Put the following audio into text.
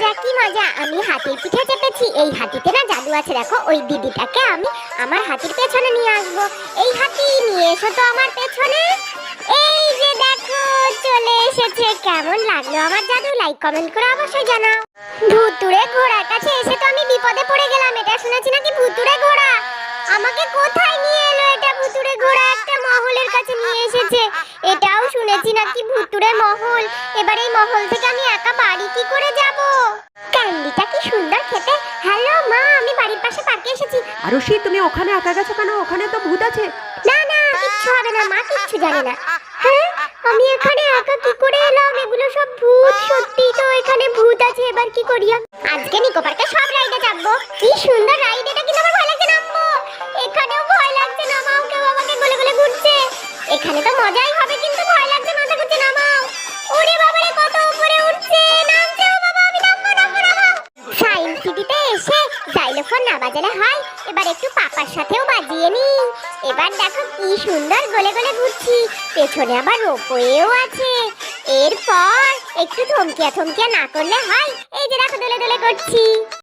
মজা কি মজা? আমি হাতির পিঠে চেপেছি। এই হাতিতে না জাদু আছে। দেখো, ওই দিদিটাকে আমি আমার হাতির পেছনে নিয়ে আসব। এই হাতি, নিয়ে এসো তো আমার পেছনে। এই যে দেখো, চলে এসেছে। কেমন লাগল আমার জাদু? লাইক কমেন্ট করে অবশ্যই জানাও। ভুতুড়ে ঘোড়ার কাছে এসে তো আমি বিপদে পড়ে গেলাম। এটা শুনেছি নাকি ভুতুড়ে ঘোড়া? আমাকে কোথায় নিয়ে এলো এটা ভুতুড়ে ঘোড়া? একটা মহলের কাছে নিয়ে এসেছে। এটাও শুনেছি নাকি ভুতুড়ে মহল? এবার এই মহল থেকে আমি একা ক্যান্ডিটা কি সুন্দর খেতে। হ্যালো মা আমি বাড়ির পাশে পার্কে এসেছি। আরুষি তুমি ওখানে একা গেছো কেন? ওখানে তো ভূত আছে। না না কিচ্ছু হবে না মা কিচ্ছু জানে না। হ্যাঁ আমি এখানে একা কি করে এলাম? এগুলো সব ভূত সত্যি তো এখানে ভূত আছে এবার কি করি আজকে নিকো পার্কে সব রাইডে চাপবো কি সুন্দর রাইড এটা কিন্তু আমার ভয় লাগছে নামবো এখানেও ভয় লাগছে নামাও কেউ আমাকে গলে গলে ঘুরছে। এখানে তো মজাই হবে এসে জাইলোফোন না বাজালে হয়, এবার একটু পাপার সাথেও বাজিয়ে নি এবার দেখো কি সুন্দর গলে গলে ঘুরছি, পেছনে আবার রোপওয়েও আছে। এরপর একটু থমকিয়া থমকিয়া না করলে হয়, এই যে দেখো দোলে দোলে করছি।